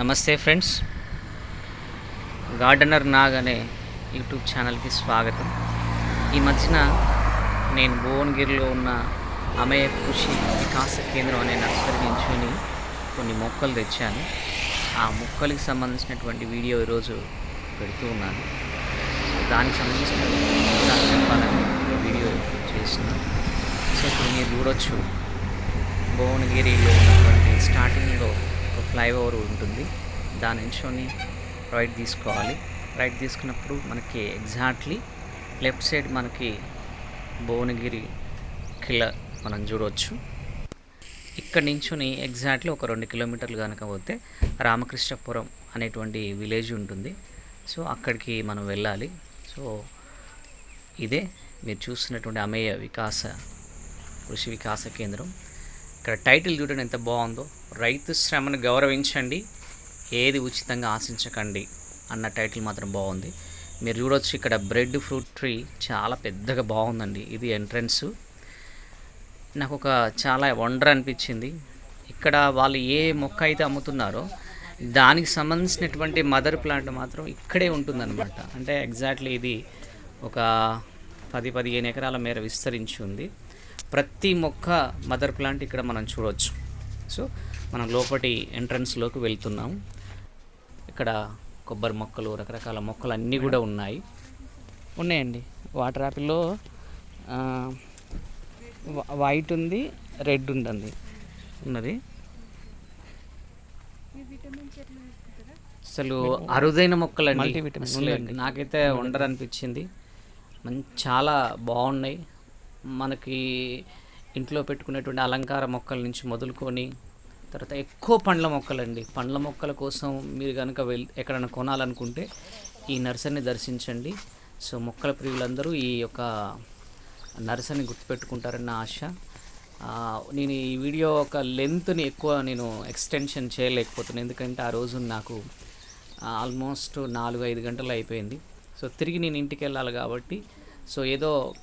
నమస్తే friends. Gardener Nag అనే YouTube ఛానల్కి స్వాగతం. ఈ మధ్యన నేను భువనగిరిలో ఉన్న అమయ కృషి వికాస కేంద్రం అనే నర్సరీ నుంచి కొన్ని మొక్కలు తెచ్చాను. ఆ మొక్కలకి సంబంధించినటువంటి వీడియో ఈరోజు పెడుతూ ఉన్నాను. సో దానికి సంబంధించిన చెప్పాలని వీడియో చేస్తున్నాను సో ఇప్పుడు మీరు చూడొచ్చు భువనగిరిలో ఉన్నటువంటి స్టార్టింగ్లో ఫ్లైఓవర్ ఉంటుంది. దాని నుంచి రైట్ తీసుకోవాలి. రైట్ తీసుకున్నప్పుడు మనకి ఎగ్జాక్ట్లీ లెఫ్ట్ సైడ్ మనకి భువనగిరి కిల మనం చూడవచ్చు ఇక్కడ నుంచి ఎగ్జాక్ట్లీ ఒక రెండు కిలోమీటర్లు కనుక పోతే రామకృష్ణపురం అనేటువంటి విలేజ్ ఉంటుంది. సో అక్కడికి మనం వెళ్ళాలి. సో ఇదే మీరు చూస్తున్నటువంటి అమేయ వికాస కృషి వికాస కేంద్రం. ఇక్కడ టైటిల్ చూడండి ఎంత బాగుందో. రైతు శ్రమను గౌరవించండి ఏది ఉచితంగా ఆశించకండి అన్న టైటిల్ మాత్రం బాగుంది. మీరు చూడొచ్చు ఇక్కడ బ్రెడ్ ఫ్రూట్ ట్రీ చాలా పెద్దగా బాగుందండి. ఇది ఎంట్రన్స్. నాకు ఒక చాలా వండర్ అనిపించింది. ఇక్కడ వాళ్ళు ఏ మొక్క అయితే అమ్ముతున్నారో దానికి సంబంధించినటువంటి మదర్ ప్లాంట్ మాత్రం ఇక్కడే ఉంటుందన్నమాట. అంటే ఎగ్జాక్ట్లీ ఇది ఒక పది పదిహేను ఎకరాల మేర విస్తరించి ఉంది. ప్రతి మొక్క మదర్ ప్లాంట్ ఇక్కడ మనం చూడవచ్చు సో మనం లోపటి ఎంట్రన్స్లోకి వెళ్తున్నాం. ఇక్కడ కొబ్బరి మొక్కలు రకరకాల మొక్కలు అన్నీ కూడా ఉన్నాయి. ఉన్నాయండి. వాటర్ యాపిల్లో వైట్ ఉంది రెడ్ ఉంటుంది ఉన్నది. అసలు అరుదైన అసలు ఉందండి. నాకైతే వండర్ అనిపించింది మంచి చాలా బాగున్నాయి. మనకి ఇంట్లో పెట్టుకునేటువంటి అలంకార మొక్కల నుంచి మొదలుకొని తర్వాత ఎక్కువ పండ్ల మొక్కలండి. పండ్ల మొక్కల కోసం మీరు కనుక వెళ్ ఎక్కడైనా కొనాలనుకుంటే ఈ నర్సరీని దర్శించండి. సో మొక్కల ప్రియులందరూ ఈ యొక్క నర్సరీని గుర్తుపెట్టుకుంటారన్న ఆశ. నేను ఈ వీడియో ఒక లెంత్ని ఎక్కువ నేను ఎక్స్టెన్షన్ చేయలేకపోతున్నాను ఎందుకంటే ఆ రోజు నాకు ఆల్మోస్ట్ నాలుగు ఐదు గంటలు అయిపోయింది. సో తిరిగి నేను ఇంటికి వెళ్ళాలి కాబట్టి సో ఏదో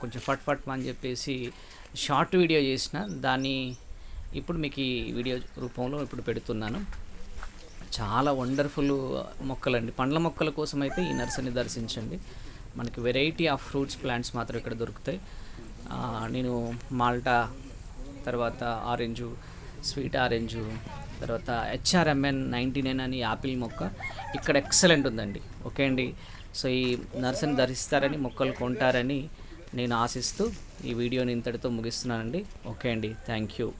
కొంచెం ఫట్ ఫట్ అని చెప్పేసి షార్ట్ వీడియో చేసిన దాన్ని ఇప్పుడు మీకు ఈ వీడియో రూపంలో ఇప్పుడు పెడుతున్నాను. చాలా వండర్ఫుల్ మొక్కలండి. పండ్ల మొక్కల కోసం అయితే ఈ నర్సరీని దర్శించండి. మనకి వెరైటీ ఆఫ్ ఫ్రూట్స్ ప్లాంట్స్ మాత్రం ఇక్కడ దొరుకుతాయి. నేను మాల్టా తర్వాత ఆరెంజు స్వీట్ ఆరెంజు తర్వాత H R M N ninety nine అని యాపిల్ మొక్క ఇక్కడ ఎక్సలెంట్ ఉందండి. ఓకే అండి? సో ఈ నర్సరీని ధరిస్తారని మొక్కలు కొంటారని నేను ఆశిస్తూ ఈ వీడియోని ఇంతటితో ముగిస్తున్నానండి. ఓకే అండి. Thank you.